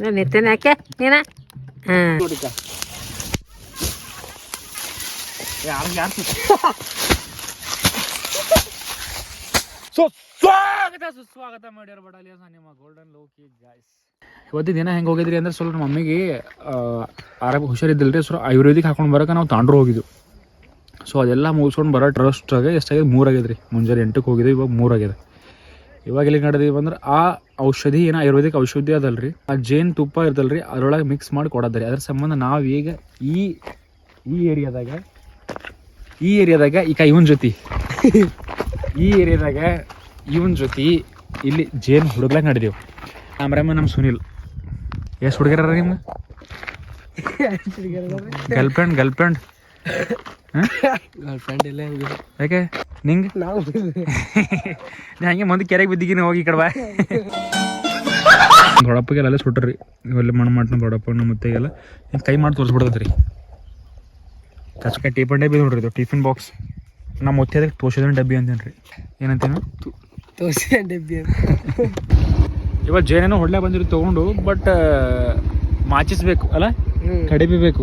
ನಾನು ಎತ್ತೇನೆ ಯಾಕೆ? ನೀನ? ಹಾಂ. ಸೊ ಸ್ವಾಗತ ಸುಸ್ವಾಗತ ಮಾಡ್ಯಾರ ಬಡಾಲಿಯಸ್ ನಿಮ್ಮ ಗೋಲ್ಡನ್ ಲೋಕಿ ಗಾಯ್ಸ್ ಇವತ್ತಿನ ದಿನ ಹೆಂಗೆ ಹೋಗಿದ್ರಿ ಅಂದ್ರೆ ಸ್ವಲ್ಪ ನಮ್ಮ ಮಮ್ಮಿಗೆ ಹುಷಾರಿದ್ದಿಲ್ಲ ಹುಷಾರಿದ್ದಿಲ್ರಿ ಸೊ ಆಯುರ್ವೇದಿಕ್ ಹಾಕೊಂಡು ಬರೋಕೆ ನಾವು ತಾಂಡ್ರು ಹೋಗಿದ್ವು. ಸೊ ಅದೆಲ್ಲ ಮುಗಿಸ್ಕೊಂಡು ಬರೋ ಟ್ರಸ್ಟ್ರಾಗ ಎಷ್ಟಾಗಿದೆ? ಮೂರಾಗ್ಯದ ರೀ ಮುಂಜಾನೆ ಎಂಟಕ್ಕೆ ಹೋಗಿದ್ವಿ, ಇವಾಗ ಮೂರಾಗಿದೆ ಇವಾಗ ಎಲ್ಲಿ ನಡೆದಿವಿ ಅಂದ್ರೆ ಆ ಔಷಧಿ ಏನೋ ಆಯುರ್ವೇದಿಕ್ ಔಷಧಿ ಅದಲ್ರಿ. ಆ ಜೇನು ತುಪ್ಪ ಇರ್ತಲ್ರಿ ಅದ್ರೊಳಗೆ ಮಿಕ್ಸ್ ಮಾಡಿ ಕೊಡೋದ್ರಿ. ಅದ್ರ ಸಂಬಂಧ ನಾವು ಈಗ ಈ ಈ ಏರಿಯಾದಾಗ ಈ ಏರಿಯಾದಾಗ ಈಗ ಇವನ್ ಜೊತೆ ಈ ಏರಿಯಾದಾಗ ಇವನ್ ಜೊತೆ ಇಲ್ಲಿ ಜೇನು ಹುಡುಗ್ಲಾಗ ನಡೆದೇವು. ಆಮ್ರಾಮ ನಮ್ಮ ಸುನಿಲ್. ಎಷ್ಟು ಹುಡುಗರ ನಿಮ್ಗೆ? Girlfriend girlfriend girlfriend ಇಲ್ಲ ಯಾಕೆ? ನಿಂಗೆ? ನಾವು ನೀ ಹಂಗೆ ಮುಂದೆ ಕೆರೆಗೆ ಬಿದ್ದಿಗಿನ ಹೋಗಿ ಈ ಕಡೆ ಬಾ. ದೊಡ್ಡಪ್ಪಗೆಲ್ಲ ಅಲ್ಲೇ ಸುಟ್ರಿ ಇವೆಲ್ಲ ಮಣ್ಣು ಮಾಡ್ತಾನೆ ನಮ್ಮ ಮುತ್ತೆಗೆಲ್ಲ ಹಿಂಗೆ ಕೈ ಮಾಡಿ ತೋರಿಸ್ಬಿಡ್ತೈತೆ ರೀ. ಟಿಫನ್ ಡಬ್ಬಿ ನೋಡ್ರಿ ಇದು ಟಿಫಿನ್ ಬಾಕ್ಸ್. ನಮ್ಮ ಮುತ್ತೆ ಅದಕ್ಕೆ ತೋಷದ ಡಬ್ಬಿ ಅಂತೇನೆ ರೀ. ಏನಂತೇನು? ತೋಷದ ಡಬ್ಬಿ ಇವಾಗ ಜೇನೇನೋ ಹೊಡ್ಲೆ ಬಂದಿರಿ ತೊಗೊಂಡು ಬಟ್ ಮಾಚಿಸ್ಬೇಕು ಅಲ್ಲ? ಕಡಿಮೆ ಬೇಕು.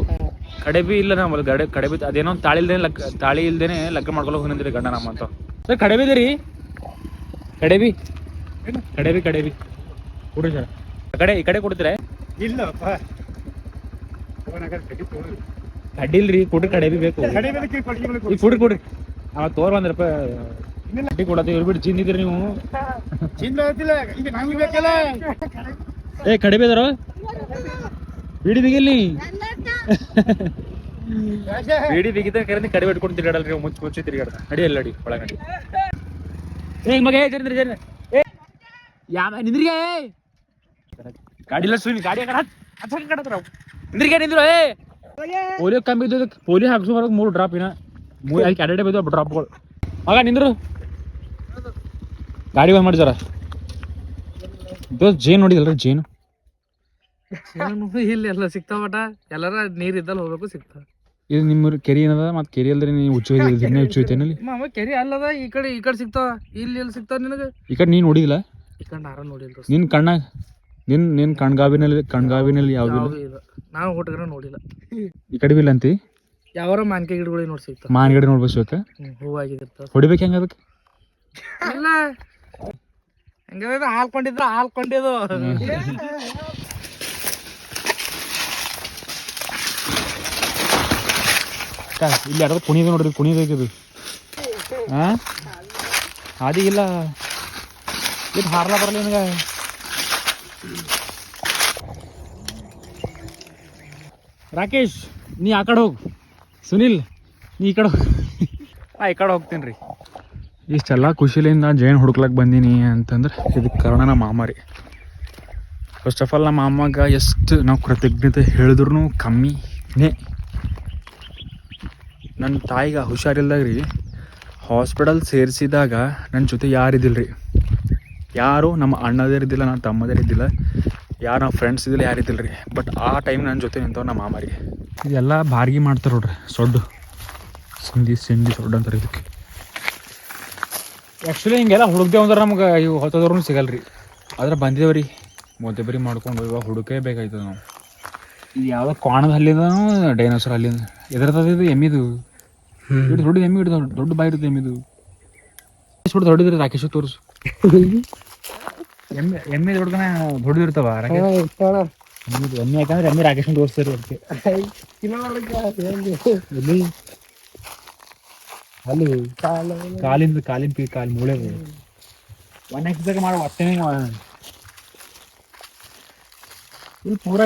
ಕಡೆಬಿ ಇಲ್ಲ ನಮ್ಮಲ್ಲಿ ಗಡೆ ಕಡೆಬಿ ಅದೇನೋ ತಾಳಿ ಇಲ್ದೇನೆ ಲಕ್ ತಾಳಿ ಇಲ್ದೇನೆ ಲಗ್ನ ಮಾಡ್ಕೊಳಕ್ ಹೋಗಿದ್ರಿ ಗಂಡ ನಮ್ಮ ಅಂತ. ಸರ್ ಕಡೆಬಿ ಇದೆ ರೀ ಕಡೆಬಿ ಕಡೆಬಿ ಕಡೆಬಿ ಕೊಡ್ರಿ ಸರ್. ಆ ಕಡೆ ಈ ಕಡೆ ಕೊಡ್ತೀರಾ? ಇಲ್ಲಪ್ಪ. ಕಡ್ಡಿ ಇಲ್ರಿ ಕೊಡ್ರಿ ಕಡೆಬಿ ಬೇಕು. ಈಗ ಕೊಡ್ರಿ ಕೊಡ್ರಿ. ಅವ ತೋರ್ ಒಂದ್ ರೂಪಾಯಿ ಕಡ್ಡಿ ಕೊಡತ್ತೆ ಇವ್ರು ಬಿಟ್ಟು ಚಿಂದಿದ್ರಿ ನೀವು. ಏ ಕಡೆಬಿ ಅದಾರ? ಬಿಡಿ ಬಿಗಿಲ್ಲಿ ಬಿಡಿ ಬಿಗಿದ ಕರೆಂದು ಕಡಿಮೆ ಇಟ್ಕೊಂಡು ತಿರ್ಗಾಡಲ್ರಿ ನೀವು ಮುಚ್ಚಿ ಮುಚ್ಚಿ ತಿರ್ಗಾಡ ನಡಿ ಅಲ್ಲ ನಡಿ ಒಳಗಡೆ ಏ, ಮಗ, ಏ, ಜರ್ರಿ ಜರ್ರಿ. ಏ, ಯಾವ ನಿಂದ್ರಿಗೆ ಗಾಡಿ ಇಲ್ಲ ಸುಮ್ಮನೆ ಗಾಡಿ ಕಡ ಹಚ್ಚಕ್ಕೆ ಕಡತ್ರ ನಿಂದ್ರಿಗೆ ನಿಂದ್ರು, ಏ? ಪೋಲಿಯೋ ಕಮ್ಮಿ ಇದ್ದು ಪೋಲಿಯೋ ಹಾಕ್ಸೋ ಬರೋದು ಮೂರು ಡ್ರಾಪ್ ಇನ್ನ. ಮೂರು ಅದಕ್ಕೆ ಎರಡೆರಡೆ ಬಿದ್ದು ಡ್ರಾಪ್ಗಳು ಮಗ, ನಿಂದ್ರು. ಗಾಡಿ ಬಂದ್ ಮಾಡಿ ಜರ ಇದು ಜೇನ್ ನೋಡಿದಲ್ರಿ, ಜೇನು. ಇಲ್ಲಿ ಎಲ್ಲ ಸಿಗ್ತಾವಟ ಎಲ್ಲಾರ ನೀರ್ ಇದ್ದಲ್ಲಿ ಹೋಗ್ಬೇಕು ಸಿಗ್ತಾವ. ಇದು ನಿಮ್ಮ ಕೆರಿ ಏನದ? ಮತ್ತೆ ಕೆರಿ ಅಲ್ದ್ರೆ ನೀವು ಹುಚ್ಚು ದಿನ ಹುಚ್ಚು ಅಲ್ಲಿ ಮಾಮ ಕೆರಿ ಅಲ್ಲದ ಈ ಕಡೆ ಈ ಕಡೆ ಸಿಗ್ತಾವ. ಇಲ್ಲಿ ಎಲ್ಲಿ ಸಿಗ್ತಾವ ನಿನಗೆ? ಈ ಕಡೆ ನೀನು ನೋಡಿಲ್ಲ ಈ ಕಡೆ ಯಾರ ನೋಡಿಲ್ಲ ನಿನ್ ಕಣ್ಣ ನಿನ್ ನಿನ್ ಕಣ್ಗಾವಿನಲ್ಲಿ ಕಣ್ಗಾವಿನಲ್ಲಿ ಯಾವ್ದು ಇಲ್ಲ? ಇಲ್ಲ. ನಾವು ಹುಟ್ಗರ ನೋಡಿಲ್ಲ. ಈ ಕಡೆ ಬಿಲ್ಲ ಅಂತಿ? ಯಾವಾರ ಮಾನ್ಕೆ ಗಿಡಗಳಿಗೆ ನೋಡಿ ಸಿಗ್ತಾವ. ಮಾನ್ಗಡೆ ನೋಡ್ಬೇಕ ಹ್ಮ್, ಹೂವಾಗಿರ್ತಾವ ಹೊಡಿಬೇಕು ಹೆಂಗ ಅದಕ್ಕೆ? ಇಲ್ಲ. ಹಂಗದ ಹಾಲ್ಕೊಂಡಿದ್ರ ಹಾಲ್ಕೊಂಡಿದ್ದು. ಇಲ್ಲಿ ಯಾರು ಕುಣಿದ ನೋಡ್ರಿ ಕುಣಿಬೇಕಿದು ಹಾ ಇಲ್ಲ. ಇದು ಹಾರ್ಲ ಬರಲಿ ನಿನಗ. ರಾಕೇಶ್, ನೀ ಆ ಕಡೆ ಹೋಗು. ಸುನಿಲ್, ನೀ ಈ ಕಡೆ ಹೋಗು. ಈ ಕಡೆ ಹೋಗ್ತೀನಿ ರೀ ಇಷ್ಟೆಲ್ಲ ಖುಷಿಲಿಂದ ಜೈನ್ ಹುಡುಕ್ಲಕ್ಕೆ ಬಂದೀನಿ ಅಂತಂದ್ರೆ ಇದಕ್ಕೆ ಕಾರಣ ನಮ್ಮ ಮಾಮ ರೀ. ಫಸ್ಟ್ ಆಫ್ ಆಲ್ ನಮ್ಮ ಮಾಮಗ ಎಷ್ಟು ನಾವು ಕೃತಜ್ಞತೆ ಹೇಳಿದ್ರು ಕಮ್ಮಿನೇ. ನನ್ನ ತಾಯಿಗೆ ಹುಷಾರಿಲ್ದಾಗ ರೀ ಹಾಸ್ಪಿಟಲ್ ಸೇರಿಸಿದಾಗ ನನ್ನ ಜೊತೆ ಯಾರಿದ್ದಿಲ್ಲ ರೀ ಯಾರು ನಮ್ಮ ಅಣ್ಣದಿರಿದ್ದಿಲ್ಲ ನನ್ನ ತಮ್ಮದಿರಿದ್ದಿಲ್ಲ ಯಾರು ನಮ್ಮ ಫ್ರೆಂಡ್ಸ್ ಇದ್ದಿಲ್ಲ ಯಾರಿದ್ದಿಲ್ಲ ರೀ ಬಟ್ ಆ ಟೈಮ್ ನನ್ನ ಜೊತೆ ನಿಂತವ್ ನಮ್ಮ ಮಾಮರಿಗೆ ಇದೆಲ್ಲ ಬಾರ್ಗಿ ಮಾಡ್ತಾರೆ ನೋಡ್ರಿ, ಸೊಡ್ಡು. ಸಿಂಧಿ ಸಿಂಧಿ, ಸೊಡ್ಡು ಅಂತಾರೆ ಇದಕ್ಕೆ. ಆ್ಯಕ್ಚುಲಿ ಹಿಂಗೆಲ್ಲ ಹುಡುಕ್ದೇವು ಅಂದ್ರೆ ನಮ್ಗೆ ಇವು ಹೊತ್ತದವ್ರು ಸಿಗಲ್ಲ ರೀ ಆದ್ರೆ ಬಂದಿದೇವ್ರಿ ರೀ ಬರಿ ಮಾಡ್ಕೊಂಡು ಇವಾಗ ಹುಡುಕೇ ಬೇಕಾಯ್ತದ ನಾವು. ಇದು ಯಾವುದೋ ಕೋಣದ ಹಲ್ಲಿದ ಡೈನೋಸರ್ ಹಲ್ಲಿಂದ. ಎದರ್ತದ ಇದು ಎಮ್ಮಿದು. ಇಟ್ಟು ದೊಡ್ಡ ಎಮ್ಮಿ ಹಿಡಿದ ದೊಡ್ಡ ಬಾಯಿ ಇರುತ್ತೆ ಎಮ್ಮಿದು ಎಷ್ಟು ದೊಡ್ಡದಿರ ರಾಕೇಶ್ ತೋರಿಸು. ಎಮ್ಮೆ ಎಮ್ಮೆ ದೊಡ್ಡದನ ದೊಡ್ಡದಿರ್ತಾವ ರಾಕೇಶ್? ಎಮ್ಮೆ ಯಾಕಂದ್ರೆ ಎಮ್ಮೆ ರಾಕೇಶ್ ತೋರಿಸ್ತಾರೆ ಅದಕ್ಕೆ. ಎಲ್ಲಿ? ಅಲ್ಲಿ. ಕಾಲಿಂದ ಕಾಲಿನ ಪಿ ಕಾಲು ಮೂಳೆ ಒನ್ ಎಕ್ಸ್ದಾಗ ಮಾಡೋ ಹೊಟ್ಟೆನೇ ಇಲ್ಲಿ ಪೂರ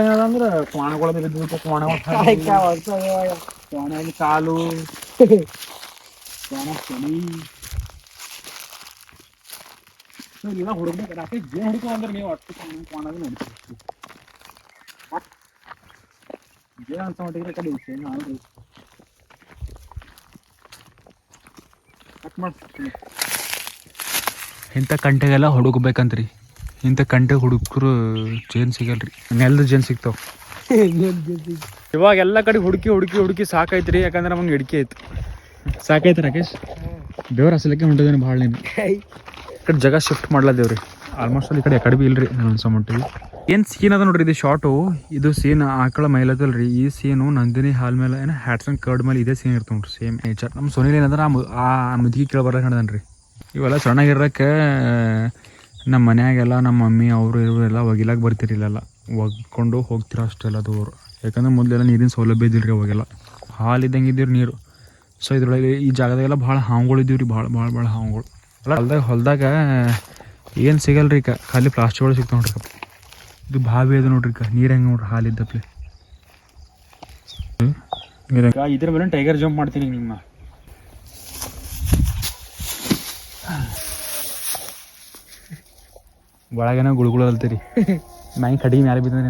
ಕೋಣಲ್ಲಿ ಕಾಲು. ಕೋಣ ತಲಿ ಇಲ್ಲ ಹುಡುಗ ಅಂದ್ರೆ ನೀವು ಅಷ್ಟು ಕೋಣದ ನಡೀತೀವಿ ಜೇ ಅಂತ ಹೊಟ್ಟಿದ್ರೆ ಕಡೆ ನಾವು ಕಟ್ ಮಾಡ್ತೀನಿ. ಇಂಥ ಕಂಟೆಗೆಲ್ಲ ಹುಡುಕ್ಬೇಕಂತ್ರಿ ಇಂಥ ಕಂಟೆ ಹುಡುಕ್ರು ಜೇನ್ ಸಿಗಲ್ರಿ. ನೆಲದ ಜೇನ್ ಸಿಗ್ತಾವ. ಇವಾಗ ಎಲ್ಲ ಕಡೆ ಹುಡುಕಿ ಹುಡುಕಿ ಹುಡುಕಿ ರೀ ಯಾಕಂದ್ರೆ ನಮಗೆ ಹಿಡಿಕೆ ಆಯ್ತು. ಸಾಕಾಯ್ತು ರಾಕೇಶ್. ದೇವ್ರ ಹಸಲಿಕ್ಕೆ ಹೊಂಟಿದ್ದೇನೆ ಭಾಳ ನೀನು ಈ ಕಡೆ ಜಗ ಶಿಫ್ಟ್ ಮಾಡ್ಲದೇವ್ರಿ ಆಲ್ಮೋಸ್ಟ್ ಅಲ್ಲಿ ಈ ಕಡೆ ಆ ಕಡೆ ಬಿ ಇಲ್ರಿ ನಾನು ಅನ್ಸೋ ಮಟ್ಟಿಗೆ. ಏನು ಸೀನ್ ಅದ ನೋಡ್ರಿ ಇದು ಶಾರ್ಟು ಇದು ಸೀನ್ ಆಕಳ ಮೈಲದಲ್ರಿ. ಈ ಸೀನು ನಂದಿನಿ ಹಾಲ್ ಮೇಲೆ ಏನು ಹ್ಯಾಟ್ಸ್ ಅಂಡ್ ಕರ್ಡ್ ಮೇಲೆ ಇದೇ ಸೀನ್ ಇರ್ತಾವ ನೋಡ್ರಿ ಸೇಮ್ ನೇಚರ್ ನಮ್ಮ ಸೊನಿಲ್ ಏನಂದ್ರೆ ಆ ಮು- ಆ ಮುದುಕಿ ಕೇಳಿ ಬರೋಕೆ ಹಿಡ್ದನ್ರಿ ಇವೆಲ್ಲ ಸಣ್ಣಗಿರಕ್ಕೆ ನಮ್ಮ ಮನ್ಯಾಗೆಲ್ಲ ನಮ್ಮ ಮಮ್ಮಿ ಅವರು ಇವರು ಎಲ್ಲ ಒಗಿಲಾಕ ಬರ್ತಿರಲಿಲ್ಲ ಒಗ್ಕೊಂಡು ಹೋಗ್ತಿರೋ ಅಷ್ಟೆಲ್ಲ ದೂರ. ಯಾಕಂದ್ರೆ ಮೊದಲೆಲ್ಲ ನೀರಿನ ಸೌಲಭ್ಯ ಇದ್ದಿಲ್ಲ ಅವಾಗೆಲ್ಲ. ಹಾಲು ಇದ್ದಂಗೆ ಇದ್ದೀವಿ ನೀರು. ಸೊ ಇದ್ರೊಳಗೆ ಈ ಜಾಗದಾಗೆಲ್ಲ ಭಾಳ ಹಾವುಗಳು ಇದ್ದೀವಿ ರೀ ಭಾಳ ಭಾಳ ಭಾಳ ಹಾವುಗಳು. ಅಲ್ಲ, ಹೊಲ್ದಾಗ ಹೊಲ್ದಾಗ ಏನು ಸಿಗಲ್ಲ ರೀ ಕ ಖಾಲಿ ಪ್ಲಾಸ್ಟಿಕ್ಗಳು ಸಿಗ್ತಾವೆ ನೋಡ್ರಿ. ಇದು ಬಾವಿ ಅದು ನೋಡ್ರಿ ಕ ನೀರು ಹೆಂಗೆ ನೋಡ್ರಿ ಹಾಲು ಇದ್ದಪ್ಲೆ. ಇದ್ರ ಮೇಲೆ ಟೈಗರ್ ಜಂಪ್ ಮಾಡ್ತೀನಿ ನಿಮ್ಮ ಒಳಗೇನೋ ಗುಳುಗುಳು ಅಲ್ತೀರಿ. ಮೈ ಕಡಿಮೆ ಮ್ಯಾಲೆ ಬಿದ್ದ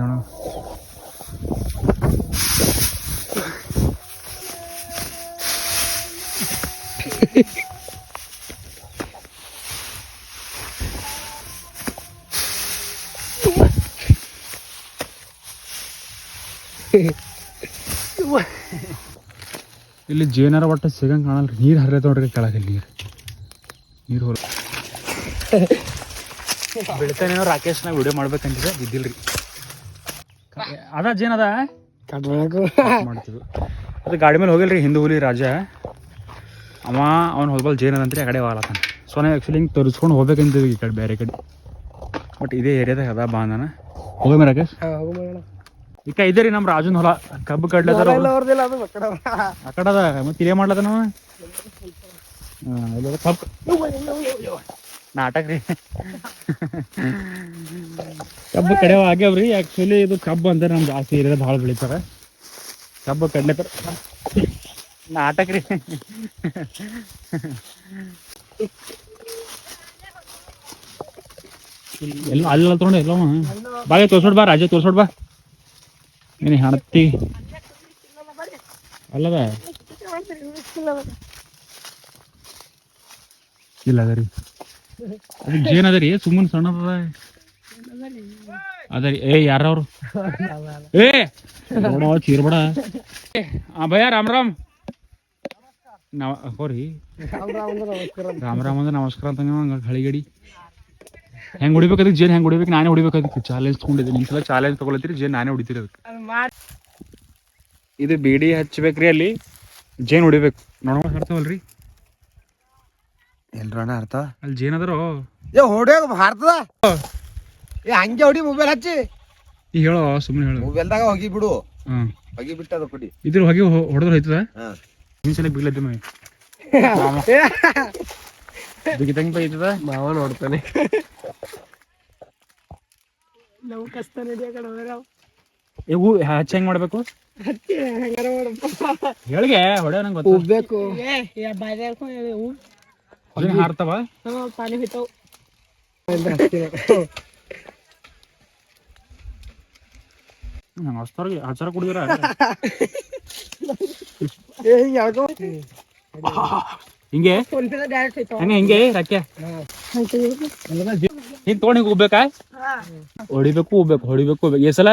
ಇಲ್ಲಿ ಜೇನರ ಒಟ್ಟು ಸಿಗಂಗೆ ಕಾಣಲ್ರಿ. ನೀರು ಹರಿಯತ ನೋಡ್ರಿ ಕೆಳಗೆ ನೀರು ನೀರು ಹೊರ ಬೆಳಿತಾನೇನೋ ರಾಕೇಶ್ನ ವಿಡಿಯೋ ಮಾಡ್ಬೇಕಂತಿದೆ, ಬಿದ್ದಿಲ್ರಿ. ಅದ ಜೇನದ ಮಾಡ್ತಿದ್ರು ಅದು ಗಾಡಿ ಮೇಲೆ ಹೋಗಿಲ್ರಿ ಹಿಂದೂ ಹುಲಿ ರಾಜ. ಅವ ಅವ್ನು ಹೊಲ್ಬಲ್ ಜೇನ್ ಅದಂತ್ರಿ ಆ ಕಡೆ ವಾಲತಾನ ಸೊ ನಾವು ಆ್ಯಕ್ಚುಲಿ ಹಿಂಗೆ ತರಿಸ್ಕೊಂಡು ಹೋಗ್ಬೇಕಂತೀವಿ ಈ ಕಡೆ ಬೇರೆ ಕಡೆ. ಬಟ್ ಇದೇ ಏರಿಯಾದಾಗ ಅದ ಬಾಂಧನ ಹೋಗಿ ರಾಕೇಶ್. ಈಗ ರೀ ನಮ್ಮ ರಾಜನ್ ಹೊಲ. ಕಬ್ಬು ಕಡ್ಲೆ. ಆ ಕಡೆ ಅದ. ಮತ್ತೆ ಇಲ್ಲೇ ಮಾಡ್ಲತ್ತ ನಾವು ಕಬ್ಬು. ನಾಟಕ ರೀ. ಕಬ್ಬು ಕಡೆ ಆಗ್ಯಾವ್ರಿ ಆ್ಯಕ್ಚುಲಿ ಇದು ಕಬ್ಬು ಅಂದ್ರೆ ನಮ್ಮ ಜಾಸ್ತಿ ಏರಿಯಾದ ಭಾಳ ಬೆಳಿತಾರೆ. ಕಬ್ಬು ಕಡ್ಲೆತಾರ ನಾಟಕ ರೀ. ಎಲ್ಲ ಅಲ್ಲ ತಗೊಂಡ ಎಲ್ಲ ಬಾಗೆ ತೋರ್ಸೋಡ್ ಬಾ ರಾಜ ತೋರ್ಸೋಡ್ ಬಾ. ಏನಿ ಹಣತಿ? ಅಲ್ಲದ? ಇಲ್ಲ ರೀ. ಜೇನ್ ಅದರಿ ಸುಮ್ಮನೆ ಸಣ್ಣದ ಅದ ರೀ. ಏ, ಯಾರವ್ರು? ಏ, ನೋಡೋ, ಚೀರ್ಬೇಡ. ಭಯ, ರಾಮ್ ರಾಮ್. ನಮ, ಹೋರಿ. ರಾಮ್ ರಾಮ್ ಅಂದ್ರೆ ನಮಸ್ಕಾರ ಅಂತ ಹಳಿಗಡಿ. ಹೆಂಗ್ ಹೊಡಿಬೇಕು ಅದಕ್ಕೆ? ಜೇನ್ ಹೆಂಗ್ ಹೊಡಿಬೇಕು? ನಾನೇ ಹೊಡಿಬೇಕು ಚಾಲೆಂಜ್ ತಗೊಂಡಿದ್ದೀನಿ. ಸಲ ಚಾಲೆಂಜ್ ತಗೊಳತ್ತೀರಿ, ಜೇನ್ ನಾನೇ ಹೊಡಿತೀರಿ ಅದಕ್ಕೆ. ಇದು ಬೀಡಿ ಹಚ್ಬೇಕ್ರಿ ಅಲ್ಲಿ. ಜೇನ್ ಹೊಡಿಬೇಕು. ನೋಡೋ ಎಲ್ರಣ್ಣ ಅರ್ಥ? ಅಲ್ಲಿ ಜೇನ್ ಏ ಹೊಡ್ಯಾಗ ಹಾರ್ತದ ಏ ಹಂಗೆ ಹೊಡಿ ಮೊಬೈಲ್ ಹಚ್ಚಿ. ಹೇಳು ಹೇಳೋ ಸುಮ್ಮನೆ ಹೇಳು. ಮೊಬೈಲ್ದಾಗ ಹೋಗಿ ಬಿಡು. ಹ್ಮ್ ಹೋಗಿ ಬಿಟ್ಟದ ಕೊಡಿ. ಇದ್ರ ಹೊಗೆ ಹೊಡೆದ್ರೆ ಹೋಯ್ತದ? ಸಲ ಬಿಗ್ಲತ್ತಿ ಮೈ ಬಿಗಿತಂಗ್ ಬೈತದ ಮಾವ ನೋಡ್ತಾನೆ ಏ ಹೂ ಹಚ್ಚ ಹೆಂಗ್ ಮಾಡ್ಬೇಕು? ಹೇಳಿಗೆ ಹೊಡೆಯೋ ನಂಗೆ ಗೊತ್ತು. ಉಬ್ಬೇಕು ಹೊಗೆ ಹಾರ್ತಾವ ನಂಗೆ ಹೊಸ್ತವ್ರಿಗೆ ಹಚ್ಚಾರ ಕುಡಿದಿರ ಹಿಂಗೆ ಹಂಗೆ ಹಿಂಗೆ ರಕ್ಕೆ ಹಿಂಗ್ ತೊಗೊಂಡು ಹಿಂಗೆ ಉಬ್ಬೇಕಾ ಹೊಡಿಬೇಕು ಉಬ್ಬೇಕು ಹೊಡಿಬೇಕು ಉಬ್ಬೇಕು ಈ ಸಲ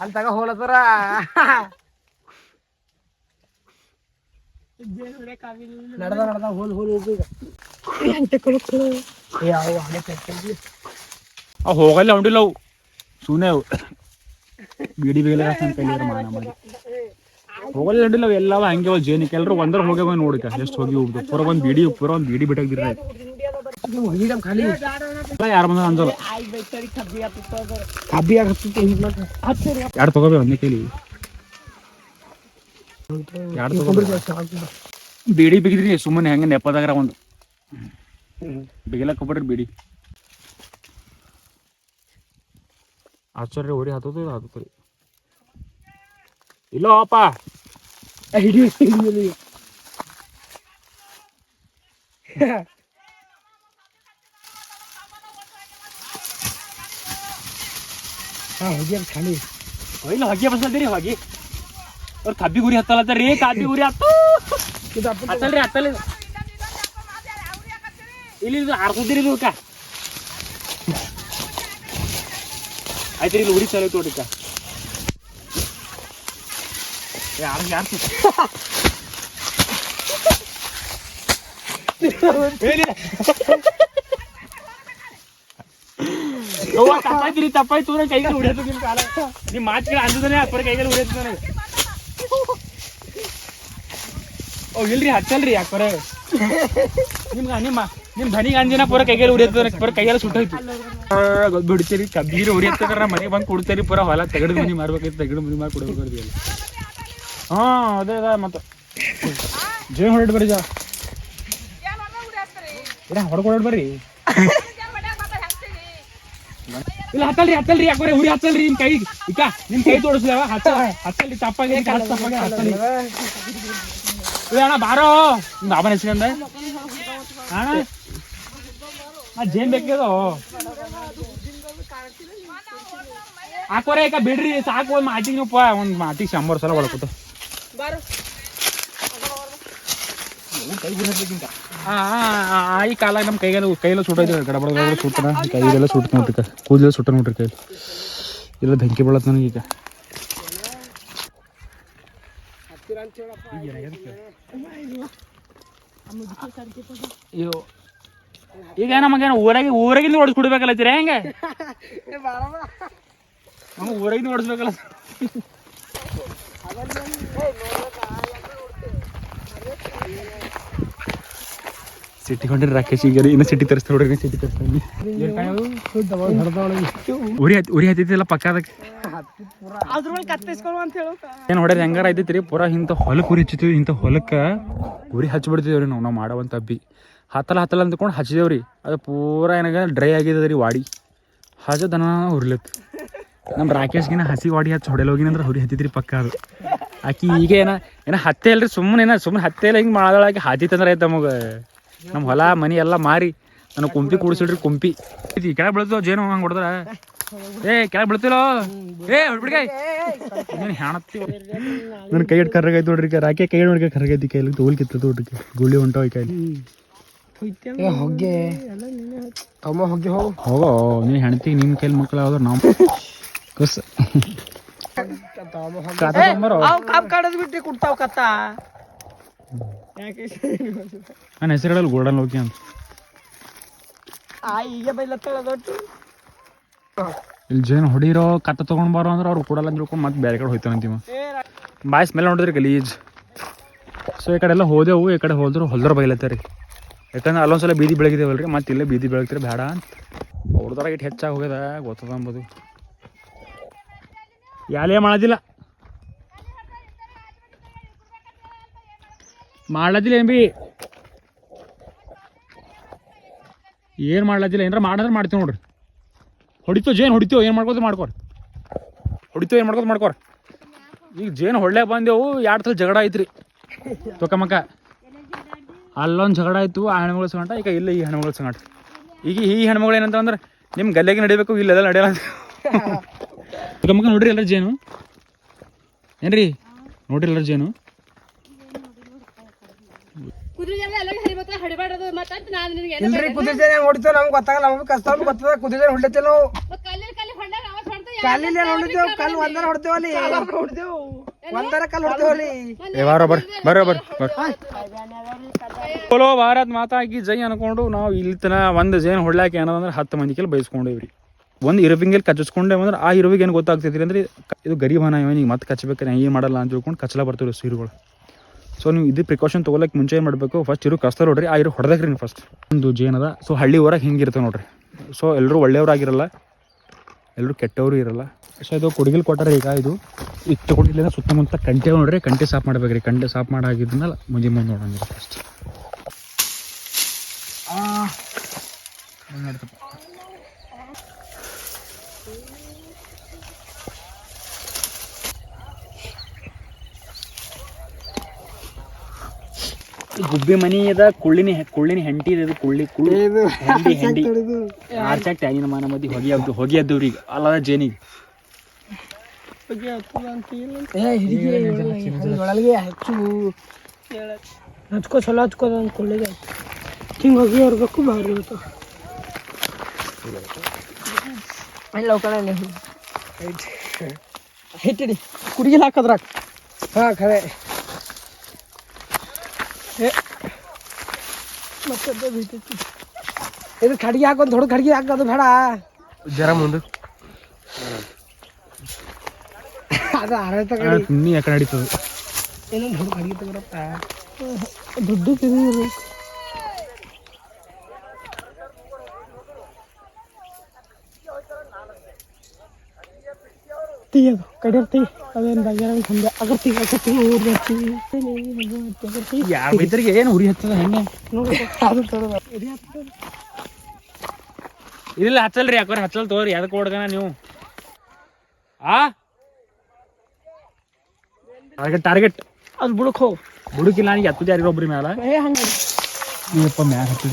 ಅಲ್ಲಿ ತಗ ನಡೆದ, ನಡ್ದ, ಹೋಲ್ ಹೋಲ್ ಅವು ಹೋಗಲ್ಲ ಹೊಂಡಿಲ್ಲ ಅವು. ಸುಮ್ಮನೆ ಅವು. ಬಿಡಿ ಬಿಗಲ ಮಾಡಿ. ಹೋಗಲ್ಲ ಅಂಡಿಲ್ಲ ಅವು. ಎಲ್ಲವ ಹಂಗೆ ಅವು ಜೇನಿಕ್ಕೆ ಎಲ್ಲರೂ ಒಂದರ ಹೋಗ್ಯಾವ ನೋಡಿಕ ಎಷ್ಟು ಹೋಗಿ ಹೋಗ್ದು ಪೂರ ಒಂದು ಬಿಡಿ, ಪೂರ ಒಂದು ಬಿಡಿ ಬಿಟ್ಟಾಗ್ದಿರ ಎರಡು ತಗೋಬೇಕು ಒಂದೇ ಬಿಡಿ ಬಿಗಿದ್ರಿ ಸುಮ್ಮನೆ ಹೆಂಗೆ ನೆಪದಾಗ್ರ ಒಂದು ಬಿಗಿಲಕ್ಕೆ ಹೋಗ್ಬಿಡ್ರಿ ಬಿಡಿ ಆಶ್ಚರ್ಯ ಹೊಡಿ ಹತ್ತದ ಹತ್ತದ್ರಿ ಇಲ್ಲ ಅಪ್ಪ ಖಾಲಿ. ಇಲ್ಲ ಹೊಗೆ ಬಸ್ಲತ್ತೀರಿ ಹೊಗೆ. ಅವ್ರ ಕಬ್ಬಿ ಗುರಿ ಹತ್ತಲತ್ತಾರಿ ಕಬ್ಬಿ ಗುರಿ ಹತ್ತು. ಹತ್ತಲ್ರಿ ಹತ್ತಲ್ಲ ಇದು. ಇಲ್ಲಿ ಇದು ಆರ್ಸದಿರಿ ಇದು ಅಕ್ಕ. ಆಯ್ತು ಇಲ್ಲಿ ಉರಿ ಚಾಲು ತೋಟಕ್ಕ ಯಾರು ಯಾರು ಅವ್ವ, ತಪ್ಪಾಯ್ತು ರೀ ತಪ್ಪಾಯ್ತು ನನ್ನ ಕೈಗೆ ಹೊಡಿಯೋದು ನಿಮ್ಮ ಕಾಲ. ನಿಮ್ಮ ಮಾತಿಗೆ ಅಂದದನೆ ಅಪ್ಪರ ಕೈಗೆ ಹೊಡಿಯೋದು ನನಗೆ. ಓ ಇಲ್ರಿ ಹಚ್ಚಲ್ರಿ ಯಾಕರ ನಿಮ್ಗ ನಿಮ್ಮ ನಿಮ್ ಧನಿಗೆ ಅಂದಿನ ಪೂರ ಕೈಗೆ ಉರಿಯತ್ತದ ಪೂರ ಕೈಗೆಲ್ಲ ಸುಟ್ಟೋಯ್ತು. ಬಿಡ್ತೀರಿ ಕಬ್ಬೀರಿ ಹೊಡಿಯತ್ತಕ್ಕಾರ ಮನೆಗೆ ಬಂದು ಕೊಡ್ತೀರಿ ಪೂರ ಹೊಲ ತೆಗಡು ಮನಿ ಮಾರ್ಬೇಕೈತೆ ತೆಗಡು ಮನಿ ಮಾಡಿ ಕೊಡ್ಬೇಕು ಹಾ ಅದೇ ಅದ ಮತ್ತೆ. ಜೇನ್ ಹೊರಡ್ ಬರ್ರಿ ಜಾ. ಹೊಡ್ಕೊಡ್ ಬರ್ರಿ. ಇಲ್ಲ ಹತ್ತಲ್ರಿ ಹತ್ತಲ್ರಿ ಯಾಕೆ ಉರಿ ಹತ್ತಲ್ರಿ ನಿಮ್ ಕೈ ಇಕ್ಕ ನಿಮ್ ಕೈ ತೋರಿಸ್ಲವ ಹತ್ತ ಹತ್ತಲ್ರಿ ತಪ್ಪಾಗಿ ತಪ್ಪಾಗಿ ಹತ್ತಲ್ರಿ ಏ ಅಣ್ಣ ಬಾರೋ. ನಿಮ್ ಬಾಬನ ಹೆಸರಿಂದ ಅಣ್ಣ ಆ ಜೇನ್ ಬೇಕೇದೋ. ಹಾಕೋರೆ ಈಗ ಬಿಡ್ರಿ ಸಾಕು ಒಂದ್ ಮಾತಿಗೆ ನೀವು ಒಂದ್ ಮಾತಿಗೆ ಶಂಬರ್ ಸಲ ಒಳಕುತ್ತ ಆ, ಆ, ಆ, ಆ, ಈ ಕಾಲಾಗ ನಮ್ಮ ಕೈಗೆಲ್ಲ ಕೈಯೆಲ್ಲ ಸುಟ್ಟೈತೆ ಗಡಬಡ ಗಡಬಡ ಸುಟ್ಟನ ಕೈಗೆಲ್ಲ ಸುಟ್ಟ ನೋಡ್ರಿ ಕೂದಲೆಲ್ಲ ಸುಟ್ಟ ನೋಡ್ರಿ ಕೈ ಇಲ್ಲ ಬೆಂಕಿ ಬೀಳತ್ ನನಗೆ ಈಗ ಅಯ್ಯೋ ಈಗ ನಮಗೇನು ಊರಾಗಿ ಊರಾಗಿಂದ ಓಡಿಸ್ ಕುಡ್ಬೇಕಲ್ಲತ್ತೀರ ಹೆಂಗೆ ನಮ್ಮ ಊರಾಗಿಂದ ಓಡಿಸ್ಬೇಕಲ್ಲ ಸಿಟಿ ಕೊಂಡ್ರೆ ರಾಕೇಶ್ ಈಗ ಇನ್ನು ಸಿಟಿ ತರಿಸ್ತಾ ನೋಡ್ರಿ ಸಿಟಿ ತರಿಸ್ತಾನೆ ಉರಿ ಹತ್ತಿ ಉರಿ ಹತ್ತಿದ್ದಿಲ್ಲ ಪಕ್ಕ ಅದಕ್ಕೆ. ಏನು ಹೊಡೆದ್ರೆ ಹೆಂಗಾರ ಐತೈತ್ರಿ ಪೂರಾ ಇಂಥ ಹೊಲಕ್ಕೆ ಉರಿ ಹಚ್ಚಿತೀವಿ ಇಂಥ ಹೊಲಕ್ಕೆ ಉರಿ ಹಚ್ಚಿಬಿಡ್ತಿದೇವ್ರಿ ನಾವು ನಾವು ಮಾಡೋವಂಥ ಅಬ್ಬಿ ಹತ್ತಲ್ಲ ಹತ್ತಲ್ಲ ಅಂದ್ಕೊಂಡು ಹಚ್ಚಿದೇವ್ರಿ ಅದು ಪೂರ ಏನಾಗ ಡ್ರೈ ಆಗಿದೆ ರೀ ವಾಡಿ. ಹಜದನ ಉರ್ಲತ್ತು ನಮ್ಮ ರಾಕೇಶ್ಗಿನ ಹಸಿ ವಾಡಿ ಹಚ್ಚಿ ಹೊಡೆಲ್ ಹೋಗಿನಂದ್ರೆ ಹುರಿ ಹತ್ತಿದ್ರಿ ಪಕ್ಕ ಅದು. ಆಕಿ ಈಗ ಏನ ಏನ ಹತ್ತೆ ಅಲ್ರಿ ಸುಮ್ಮನೆ ಏನ ಸುಮ್ಮನೆ ಹತ್ತೆ ಇಲ್ಲ ಹಿಂಗೆ ಮಾಡದೊಳಗೆ ಹಾದಿತ್ತಂದ್ರೆ ಆಯ್ತು ನಮಗೆ. ನಮ್ಮ ಹೊಲ ಮನಿ ಎಲ್ಲ ಮಾರಿ. ನನಗೆ ಕುಂಪಿ ಕೂಡಿಸಿಡ್ರಿ ಕುಂಪಿ. ಈ ಕೆಳಗೆ ಬೀಳ್ತಾವ ಜೇನು ಹಂಗೆ ಹೊಡೆದ್ರ? ಏ ಕೆಳಗೆ ಬೀಳ್ತಿಲ್ಲೋ? ಏ ಹೊಡ್ಬಿಡ್ಗೆ ನೀನು ಹೆಣತ್ತಿ ನನ್ನ ಕೈ ಹಿಡ್ ಕರ್ರಾಗೈತೆ ನೋಡ್ರಿ ರಾಕೆ ಕೈ ನೋಡ್ರಿ ಕರ್ರಗೈತಿ ಕೈಲಿ. ತೋಲ್ ಕಿತ್ತ ನೋಡ್ರಿ ಗುಳಿ ಹೊಂಟೋಯ್ ಕೈಲಿ. ಹೊಗ್ಗೆ. ತಮ್ಮ ಹೊಗ್ಗೆ ಹೋಗು. ಹೋಗೋ. ನೀ ಹೆಣತಿ ನಿಮ್ಮ ಕೈಲಿ ಮಕ್ಕಳು ಯಾವ್ದು ನಾವು ಕುಸ್. ಅವ್ ಕಾಪ್ ಕಾಡದ್ ಬಿಟ್ಟು ಕುಡ್ತಾವ್ ಕತ್ತ. ನನ್ನ ಹೆಸರು ಹೇಳಲ್ಲ ಗೋಲ್ಡನ್ ಲೋಕಿ ಅಂತ. ಆ ಈಗ ಬೈಲತ್ತಳ ಇಲ್ಲಿ ಜೇನು ಹೊಡಿರೋ ಕತ್ತ ತಗೊಂಡ್ ಬಾರೋ ಅಂದ್ರೆ ಅವ್ರು ಕೊಡಲ್ಲ ಅಂತ ತಿಳ್ಕೊಂಡು ಮತ್ತೆ ಬೇರೆ ಕಡೆ ಹೋಯ್ತಾನಂತೀವ ಬಾಯ್ ಸ್ಮೆಲ್ ನೋಡಿದ್ರಿ ಗಲೀಜ್. ಸೊ ಈ ಕಡೆ ಎಲ್ಲ ಹೋದೆವು ಈ ಕಡೆ ಹೋದ್ರು ಹೊಲ್ದ್ರ ಬೈಲತ್ತಾರಿ ಯಾಕಂದ್ರೆ ಅಲ್ಲೊಂದ್ಸಲ ಬೀದಿ ಬೆಳಗಿದೇವಲ್ರಿ ಮತ್ತೆ ಇಲ್ಲೇ ಬೀದಿ ಬೆಳಗ್ತಿರ ಬೇಡ ಅಂತ. ಅವ್ರದ್ರಾಗ ಇಟ್ಟು ಹೆಚ್ಚಾಗಿ ಹೋಗ್ಯದ ಗೊತ್ತದ ಅಂಬೋದು. ಯಾಲೇ ಮಾಡೋದಿಲ್ಲ. ಮಾಡ್ಲದಿಲ್ಲ ಏನ್ ಬಿ ಏನು ಮಾಡ್ಲತ್ತಿಲ್ಲ ಏನಾರ ಮಾಡಂದ್ರೆ ಮಾಡ್ತೀವಿ ನೋಡ್ರಿ. ಹೊಡಿತೋ ಜೇನು ಹೊಡಿತೀವೋ, ಏನು ಮಾಡ್ಕೋದು ಮಾಡ್ಕೋರಿ. ಹೊಡಿತೀವೋ, ಏನು ಮಾಡ್ಕೋದು ಮಾಡ್ಕೋರಿ. ಈಗ ಜೇನು ಹೊಳ್ಳೆ ಬಂದೆವು, ಎರಡು ಥರ ಜಗಳ ಐತ್ರಿ. ತೊಕಮಕ ಅಲ್ಲೊಂದು ಜಗಳ ಆಯ್ತು, ಆ ಹೆಣ್ಮಗಳ ಸಂಗಟ ಈಗ ಇಲ್ಲ ಈ ಹೆಣ್ಮಗಳ ಸಂಗಟ ಈಗ ಈ ಹೆಣ್ಮಗಳು ಏನಂತ ಅಂದ್ರೆ ನಿಮ್ಮ ಗಲ್ಲೆಗೆ ನಡಿಬೇಕು ಇಲ್ಲೆಲ್ಲ ನಡೆಯಲ್ಲ ತೊಕಮಕ ನೋಡ್ರಿ ಎಲ್ಲರ ಜೇನು? ಏನ್ರಿ? ನೋಡ್ರಿ ಎಲ್ಲರ ಜೇನು ಕುದುರೆ ಜನ ಎಲ್ಲ ಹರಿಬೇಕು ಮತ್ತೆ ನಾನು ನಿನಗೆ ಇಲ್ರಿ ಹೊಡಿತಾವ ನಮ್ಗೆ ಗೊತ್ತಾಗಲ್ಲ ನಮ್ಗೆ ಕಷ್ಟ ಗೊತ್ತದ ಕುದಿಜನೆ ಹೊಡಿತೇವೆ ನಾವು. ಕಲ್ಲಿ ಕಲ್ಲಿ ಹೊಂಡಾಗ ಅವಾಜ್ ಮಾಡ್ತಾವ ಕಲ್ಲಿಲ್ಲ ಹೊಡಿತೇವ್? ಕಲ್ಲು ಒಂದರ ಹೊಡ್ತೇವಲ್ಲಿ ಹೊಡ್ತೇವ್. ಒಂದರ ಕಲ್ಲು ಹೊಡ್ತೇವಲ್ಲಿ ಏ ಬರೋಬರ್ ಬರ್ರಿ ಚಲೋ ಭಾರತ್ ಮಾತಾ ಆಗಿ ಜೈ ಅನ್ಕೊಂಡು ನಾವು ಇಲ್ಲಿ ತನ ಒಂದು ಜೇನು ಹೊಡ್ಲಾಕ ಏನಂದ್ರೆ ಹತ್ತು ಮಂದಿ ಕೆಲ ಬೈಸ್ಕೊಂಡೇವ್ರಿ. ಒಂದು ಇರವಿಂಗೆಲ್ಲಿ ಕಚ್ಚಿಸ್ಕೊಂಡೆ ಅಂದ್ರೆ ಆ ಇರುವಿಗೆ ಏನು ಗೊತ್ತಾಗ್ತೈತಿ ಅಂದ್ರೆ ಇದು ಗರೀಬ್ ಹನ ಇವನಿಗೆ ಮತ್ತೆ ಕಚ್ಬೇಕು ಏನು ಮಾಡಲ್ಲ ಅಂತ ತಿಳ್ಕೊಂಡು ಕಚ್ಚಲ ಬರ್ತೀವಿ ಸೀರುಗಳು. ಸೊ ನೀವು ಇದು ಪ್ರಿಕಾಷನ್ ತೊಗೊಳಕ್ಕೆ ಮುಂಚೆ ಏನು ಮಾಡಬೇಕು? ಫಸ್ಟ್ ಇರು ಕಸ್ತ ನೋಡ್ರಿ, ಆ ಇರು ಹೊಡೆದಕ್ರಿ ನೀವು ಫಸ್ಟ್ ಒಂದು ಜೇನದ ಸೊ ಹಳ್ಳಿ ಊರಾಗ ಹಿಂಗಿರ್ತವೆ ನೋಡ್ರಿ. ಸೊ ಎಲ್ಲರೂ ಒಳ್ಳೆಯವ್ರಾಗಿರಲ್ಲ ಎಲ್ಲರೂ ಕೆಟ್ಟವರು ಇರಲ್ಲ. ಸೊ ಇದು ಕೊಡಗಿಲ್ ಕೊಟ್ಟಾರೆ ಈಗ ಇದು ಇದು ತಗೊಂಡಿಲ್ಲ ಸುತ್ತಮುತ್ತ ಕಂಟೆ ನೋಡ್ರಿ, ಕಂಟೆ ಸಾಫ್ ಮಾಡ್ಬೇಕ್ರಿ ಕಂಟೆ ಸಾಫ್ ಮಾಡಾಗಿದ್ಮೇಲೆ ಮುಂಜಿ ಮುಂದೆ ನೋಡೋಣ ಫಸ್ಟ್ ಗುಬ್ಬಿ ಮನಿ ಅದ ಕುಳ್ಳಿನಿ ಕುಳ್ಳಿನಿ ಹೆಂಟಿ ಇದು ಕುಳ್ಳಿ ಕುಳ್ಳಿ ಹೆಂಡಿ ಹೆಂಡಿ ಆರ್ಚಾಕ್ ಟ್ಯಾಗಿನ ಮಾನ ಮದಿ ಹೊಗೆ ಅದ್ದು ಹೊಗೆ ಅದ್ದವ್ರಿ ಈಗ. ಅಲ್ಲದ ಜೇನಿಗೆ. ಒಳಗೆ ಹಚ್ಚು ಹಚ್ಕೋ ಚಲೋ ಹಚ್ಕೋದ ಒಂದು ಕೊಳ್ಳಿಗೆ ಹಿಂಗೆ ಹೋಗಿ ಇರ್ಬೇಕು ಭಾರಿ ಇರ್ತಾವ ಇಲ್ಲ ಕಡೆ ಹಿಟ್ಟಿಡಿ ಕುಡಿಗಿಲ್ ಹಾಕೋದ್ರಾಗ ಹಾಂ ಖರೆ ಮತ್ತೆ ಬೀಳ್ತೈತಿ ಇದು ಕಡ್ಗಿ ಹಾಕಿ ಒಂದು ದೊಡ್ಡ ಕಡ್ಗಿ ಹಾಕೋದು ಬೇಡ. ಜರ ಮುಂದೆ. ಅದು ಆಡಳಿತ ನೀ ಯಾಕೆ ನಡೀತದೆ. ಏನೊಂದು ದೊಡ್ಡ ಕಡ್ಗಿ ತಗೊಳತ್ತ ದುಡ್ಡು ತಿರುಗಿರು ती अब कटर ती अबे इन बाज़ार में खंडे अगर ती और जाती है। नहीं नहीं हम बात कर रहे इधर क्या है ना उड़ी है ना। आप तोड़ बात इधर हट्टल रे अगर हट्टल तोड़ यार कोड करना न्यू। आ? टारगेट टारगेट अब बुड़को बुड़ लानी जाती जा रोबरी में आला। है ये पम्मे आ हट्टल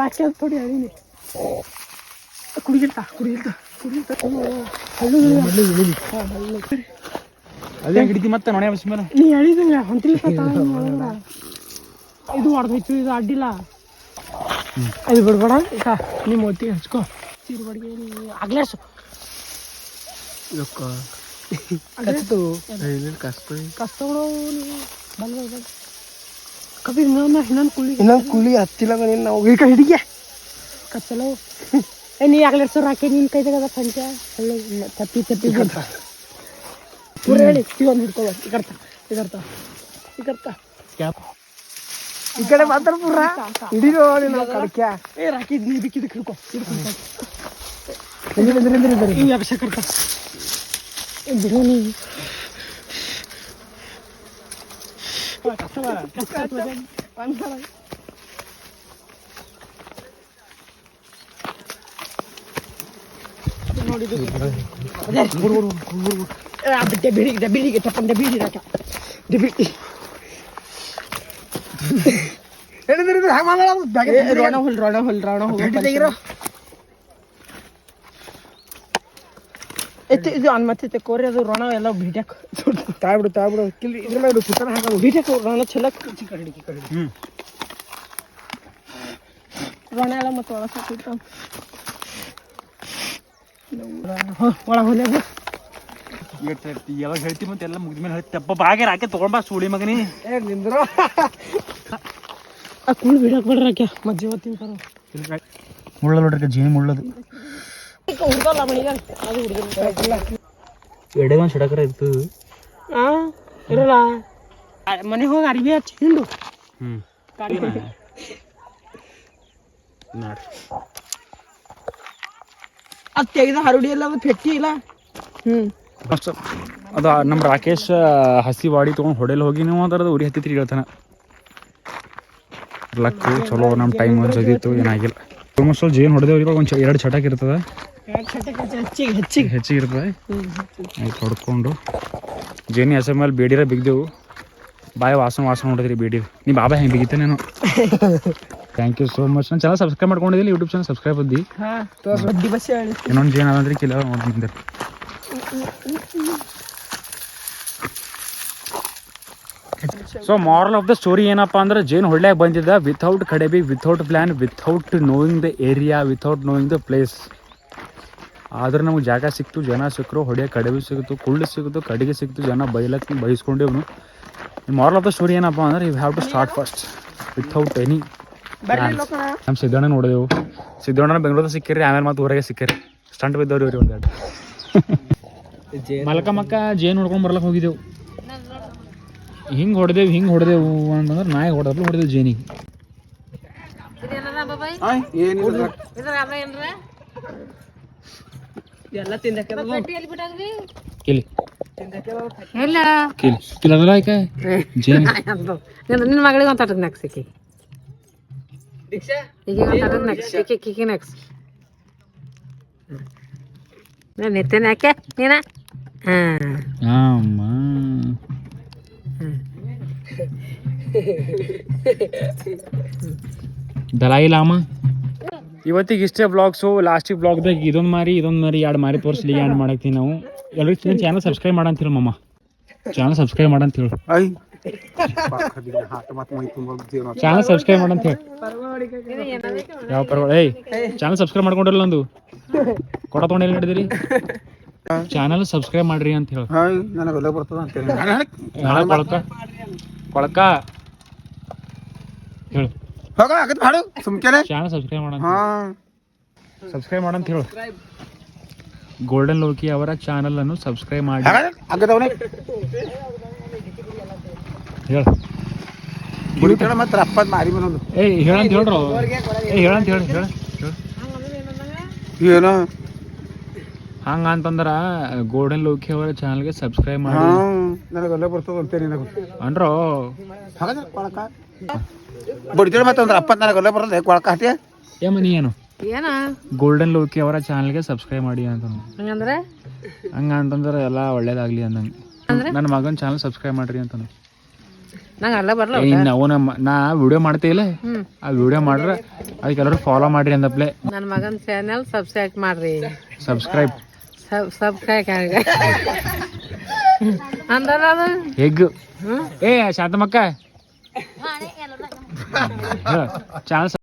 ಸಾಕ್ಷಿ ಅಂತ ಥೋಡಿ ಹೇಳೀನಿ ಕುಡಿಗಿಲ್ತಾ? ಕುಡಿಗಿಲ್ತಾ? ಕುಡಿಗಿರ್ತ ಅದೇ ಹಿಡಿದಿ ಮತ್ತೆ ನೊಣೆ ಬಸ್ ಮೇಲೆ ನೀ ಹೇಳಿದ್ರೆ ಹೊಂತಿಲ್ಲ ಇದು ಹೊಡೆದೋಯ್ತು ಇದು ಅಡ್ಡಿಲ್ಲ. ಅದು ಬಿಡ್ಬೇಡ ಈಗ ನಿಮ್ಮ ಒತ್ತಿಗೆ ಹಚ್ಕೋ. ಸೀರೆ ಬಡಿಗೆ ಕಚ್ತು ಕಸ್ತಗಳು ಬಂದ ಕಬೀರ್ ಇನ್ನೊಂದು ಇನ್ನೊಂದು ಕುಳಿ ಇನ್ನೊಂದು ಕುಳಿ ಹತ್ತಿಲ್ಲ ನೀನು ನಾವು ಈಗ ಹಿಡಿಗೆ. ಕತ್ತಲ. ಏ ನೀ ಆಗ್ಲೇ ಸರ್ ಹಾಕಿ ನಿನ್ನ ಕೈ ಅದ ಪಂಚ. ಒಳ್ಳೆ ತಪ್ಪಿ ತಪ್ಪಿ ಬರ್ತಾ ಪೂರ ಹೇಳಿ ಒಂದು ಹಿಡ್ಕೊಳ ಈ ಕರ್ತ ಈ ಕರ್ತ ಈ ಕರ್ತ ಈ ಕಡೆ ಮಾತ್ರ ಪೂರ? ಹಿಡಿದು ನಾವು ಕಡಕ್ಯ? ಏ ರಾಕಿ ನೀ ಬಿಕ್ಕಿದ ಹಿಡ್ಕೊ. ಹಿಡ್ಕೊ ಈ ಅಭಿಷೇಕ ಕರ್ತ ಬಿರಿಯಾನಿ ಡಬ್ಬಿಡಿಗೆ ರೋಣ ಹುಲ್ ರೋಣ ಹುಲ್ ರೋಣ ಹುಲ್ ಎತ್ತು ಇದು ಅನ್ಮತ್ತೆ ಕೋರಿ ಅದು ರೋಣ ಎಲ್ಲ ಭೇಟಿಯಾಕ ತಾಯ್ಬಿಡು ತಾಯ್ಬಿಡು. ಕಿಲ್ ಇದ್ರ ಮೇಲೆ ಪುತ್ತನ ಹಾಕೋದು ಭೇಟಿಯಾಕ ರೋಣ ಕರಡಿ ಕರಡಿ ಹ್ಮ್. ರೋಣ ಎಲ್ಲ ಮತ್ತೆ ಒಳ ಸಾಕಿತ್ತು ಒಳ ಹೋಲೆ ಯಾವಾಗ ಹೇಳ್ತಿ ಮತ್ತೆ ಎಲ್ಲ ಮುಗಿದ ಮೇಲೆ ಹೇಳ್ತಿ. ಅಪ್ಪ ಬಾಗೆ ರಾಕೆ ತಗೊಂಡ್ಬಾ ಸೂಳಿ ಮಗನಿ. ಏ ನಿಂದ್ರ. ಆ ಕುಳ್ ಬಿಡಕ್ ಬಿಡ್ರಾಕೆ ಮಜ್ಜಿ ಓದ್ತೀನಿ ಮುಳ್ಳ ನೋಡ್ರಿ ಜೇನು ಮುಳ್ಳದು. ಹುಡ್ಗಲ್ಲ ಮಣಿಗ ಅದು ಹುಡುಗರು ಎಡೆ ಒಂದು ಸಡಕರ ಇತ್ತು. ಆ ಇರಲ್ಲ. ಮನೆ ಹೋಗಿ ಅರಿವಿ ಹಚ್ಚಿ ಹಿಂಡು ಹ್ಞೂ ಕಾಡಿ ನೋಡ್ರಿ. ಅದು ತೆಗೆದ ಹರಡಿ ಇಲ್ಲ ಅದು ಫೆಟ್ಟಿ ಇಲ್ಲ. ಹ್ಮ್. ಫಸ್ಟ್ ಅದು ನಮ್ಮ ರಾಕೇಶ್ ಹಸಿ ವಾಡಿ ತೊಗೊಂಡು ಹೊಡೆಲ್ ಹೋಗಿ ನೀವು ಅದರದ್ದು ಉರಿ ಹತ್ತಿತ್ರಿ ಹೇಳ್ತಾನೆ. ಲಕ್ ಚಲೋ ನಮ್ಮ ಟೈಮ್ ಜಗಿತ್ತು ಏನಾಗಿಲ್ಲ ಆಲ್ಮೋಸ್ಟ್ ಸ್ವಲ್ಪ ಜೇನು ಹೊಡೆದೇವ್ರಿ ಇವಾಗ ಒಂದು ಎರಡು ಚಟಾಕ್ ಇರ್ತದೆ. ಹೆಚ್ಚಿಗೆ ಹೆಚ್ಚಿಗೆ. ಹೆಚ್ಚಿಗೆ ಇರ್ತದೆ. ಆಯ್ತು ಹೊಡ್ಕೊಂಡು. ಜೇನಿ ಹೆಸರು ಮೇಲೆ ಬೇಡಿರ ಬಿಗ್ದೆವು. ಬಾಯ್ ವಾಸನ ವಾಸನ ನೋಡಿದ್ರಿ ಬೇಡಿ ನೀ ಬಾಬಾ ಹೆಂಗೆ ಬಿಗಿತ್ತೆ ನಾನು? ಥ್ಯಾಂಕ್ ಯು ಸೋ ಮಚ್ ನಾನು ಚೆನ್ನಾಗಿ ಸಬ್ಸ್ಕ್ರೈಬ್ ಮಾಡ್ಕೊಂಡಿದ್ದೀನಿ ಯೂಟ್ಯೂಬ್ ಚಾನಲ್ ಸಬ್ಸ್ಕ್ರೈಬ್ ಹೇಳಿ. ಇನ್ನೊಂದು ಜೇನು ಅದಂದ್ರೆ ಕಿಲ ನೋಡಿ so moral of the story ಏನಪ್ಪ ಅಂದ್ರೆ ಜೇನು ಹೊಳ್ಳ್ಯಾಗ ಬಂದಿದ್ದ without ಕಡೆಬಿ without plan without knowing the area without knowing the place ಆದ್ರೆ ನಮ್ಗೆ ಜಾಗ ಸಿಕ್ತು ಜನ ಸಿಕ್ಕರು ಹೊಡೆಯ ಕಡೆಬಿ ಸಿಗ್ತು ಕುಳ್ಳು ಸಿಗ್ತು ಕಡಿಗೆ ಸಿಕ್ತು ಜನ ಬೈಲಕ್ಕೆ ಬೈಸ್ಕೊಂಡೇವ್ನು ಮಾರಲ್ ಆಫ್ ದ ಸ್ಟೋರಿ ಏನಪ್ಪ ಅಂದ್ರೆ you have to start first without any ನಮ್ಮ ಸಿದ್ದಣ್ಣ ನೋಡಿದೆವು ಸಿದ್ದಣ್ಣ ಬೆಂಗಳೂರಲ್ಲಿ ಸಿಕ್ಕಿರಿ ಆಮೇಲೆ ಮತ್ತೆ ಊರಾಗೆ ಸಿಕ್ಕಿರಿ. ಸ್ಟಂಟ್ ಬಿದ್ದವ್ರಿ ಇವ್ರಿ ಒಂದೆರಡು. ಮಲಕ ಮಕ್ಕ ಜೇನು ನೋಡ್ಕೊಂಡು ಬರ್ಲಕ್ಕೆ ಹೋಗಿದ್ದೆವು. ಹಿಂಗೆ ಹೊಡೆದೇವು ಹಿಂಗೆ ಹೊಡೆದೇವು ಅಂತಂದ್ರೆ ನಾಯಿ ಹೊಡೆದ್ಲು ಹೊಡೆದೇವು ಜೇನಿಗೆ. ಎಲ್ಲ ತಿಂದಕ್ಕೆ ಕಿಲಿ. ಎಲ್ಲ. ಕಿಲಿ. ಕಿಲಿ ಅದಲ್ಲ ಆಯ್ಕ ಜೇನು. ನಿನ್ನ ಮಗಳಿಗೆ ಒಂದು ತಟಕ್ ನೆಕ್ಸ್ ಈಕಿ ಈಗ ಒಂದು ತಟಕ್ ನೆಕ್ಸ್ ಈಕಿ ಕಿಕ್ಕಿ ನೆಕ್ಸ್ ನಾನು ನಿತ್ತೇನೆ ಯಾಕೆ? ನೀನ? ಹಾಂ. ಅಮ್ಮ ದಲಾಯಿ ಲಾಮ ಇವತ್ತಿಗೆ ಇಷ್ಟೇ ಬ್ಲಾಗ್ಸು ಲಾಸ್ಟಿಗೆ ಬ್ಲಾಗ್ದಾಗ ಇದೊಂದು ಮಾರಿ ಇದೊಂದು ಮಾರಿ ಎರಡು ಮಾರಿ ತೋರಿಸ್ಲಿ ಏನು ಮಾಡತ್ತೀವಿ ನಾವು. ಎಲ್ಲರಿಗೂ ಚಾನಲ್ ಸಬ್ಸ್ಕ್ರೈಬ್ ಮಾಡಂತೀರ ಮಮ್ಮ ಚಾನಲ್ ಸಬ್ಸ್ಕ್ರೈಬ್ ಮಾಡಂತ ಹೇಳು. ಚಾನಲ್ ಸಬ್ಸ್ಕ್ರೈಬ್ ಮಾಡಂತ ಹೇಳಿ. ಯಾವ ಪರವಾಗಿ ಏಯ್ ಚಾನಲ್ ಸಬ್ಸ್ಕ್ರೈಬ್ ಮಾಡ್ಕೊಂಡಿರಲ್ಲ ನಂದು. ಕೊಡ ತೊಗೊಂಡಿಲ್ಲ ನಡೆದಿರಿ? ಚಾನಲ್ ಸಬ್ಸ್ಕ್ರೈಬ್ ಮಾಡ್ರಿ ಅಂತ ಹೇಳಿ. ನನಗೆ ಒಳ್ಳೆ ಬರ್ತದ ಅಂತೇಳಿ ಹೇಳ. ಕೊಳಕ. ಕೊಳಕ. ಹೇಳು. ಹೋಗ ಆಗತ್ ಹಾಡು ಸುಮ್ಕೆನೆ. ಚಾನಲ್ ಸಬ್ಸ್ಕ್ರೈಬ್ ಮಾಡ ಹಾ. ಸಬ್ಸ್ಕ್ರೈಬ್ ಮಾಡಂತ ಹೇಳು. ಗೋಲ್ಡನ್ ಲೋಕಿ ಅವರ ಚಾನಲ್ ಅನ್ನು ಸಬ್ಸ್ಕ್ರೈಬ್ ಮಾಡಿ. ಆಗದವನೇ ಹೇಳು. ಗುಡಿ ಗುಡಿಕಳ ಮತ್ತೆ ರಪ್ಪದ್ ಮಾರಿ ಬರೋದು ಏ ಹೇಳಂತ ಹೇಳ್ರು. ಏ ಹೇಳಂತ ಹೇಳಿ ಹೇಳ. ಏನೋ? ಹಂಗ ಅಂತಂದ್ರ ಗೋಲ್ಡನ್ ಲೋಕಿ ಅವರ ಚಾನಲ್ಗೆ ಸಬ್ಸ್ಕ್ರೈಬ್ ಮಾಡಿ. ನನಗೆಲ್ಲ ಬರ್ತದ ಅಂತೇಳಿ ನನಗೆ ಅಂಡ್ರೋ ಹಾಗಾದ್ರೆ ಕೊಳಕ? ಬಡಿತೇಳಿ ಮತ್ತೆ ಒಂದು ರಪ್ಪತ್ ನನಗೆಲ್ಲ ಬರ್ತದೆ ಕೊಳಕ ಹತ್ಯ ಏ ಮನಿ ಏನು? ಏನ? ಗೋಲ್ಡನ್ ಲೋಕಿ ಅವರ ಚಾನಲ್ಗೆ ಸಬ್ಸ್ಕ್ರೈಬ್ ಮಾಡಿ ಅಂತ ಹಂಗಂದ್ರೆ? ಹಂಗ ಅಂತಂದ್ರೆ ಎಲ್ಲ ಒಳ್ಳೇದಾಗ್ಲಿ ಅಂದಂಗೆ. ನನ್ನ ಮಗನ ಚಾನಲ್ ಸಬ್ಸ್ಕ್ರೈಬ್ ಮಾಡ್ರಿ ಅಂತ ನಂಗೆ ಅಲ್ಲ ಬರಲ್ಲ ಇನ್ನು ಅವನ ನಾ ವಿಡಿಯೋ ಮಾಡ್ತೀವಿಲ್ಲ ಹ್ಮ್. ಆ ವಿಡಿಯೋ ಮಾಡ್ರೆ ಅದಕ್ಕೆ ಎಲ್ಲರೂ ಫಾಲೋ ಮಾಡ್ರಿ ಅಂದಪ್ಲೆ. ನನ್ನ ಮಗನ ಚಾನೆಲ್ ಸಬ್ಸ್ಕ್ರೈಬ್ ಮಾಡ್ರಿ. ಸಬ್ಸ್ಕ್ರೈಬ್ ಸಬ್ ಸಬ್ಸ್ಕ್ರೈಬ್ ಅಂದಲ್ಲ ಅದು ಎಗ್ ಹ್ಮ್ ಏ ಶಾಂತಮಕ್ಕ ಚಾನಲ್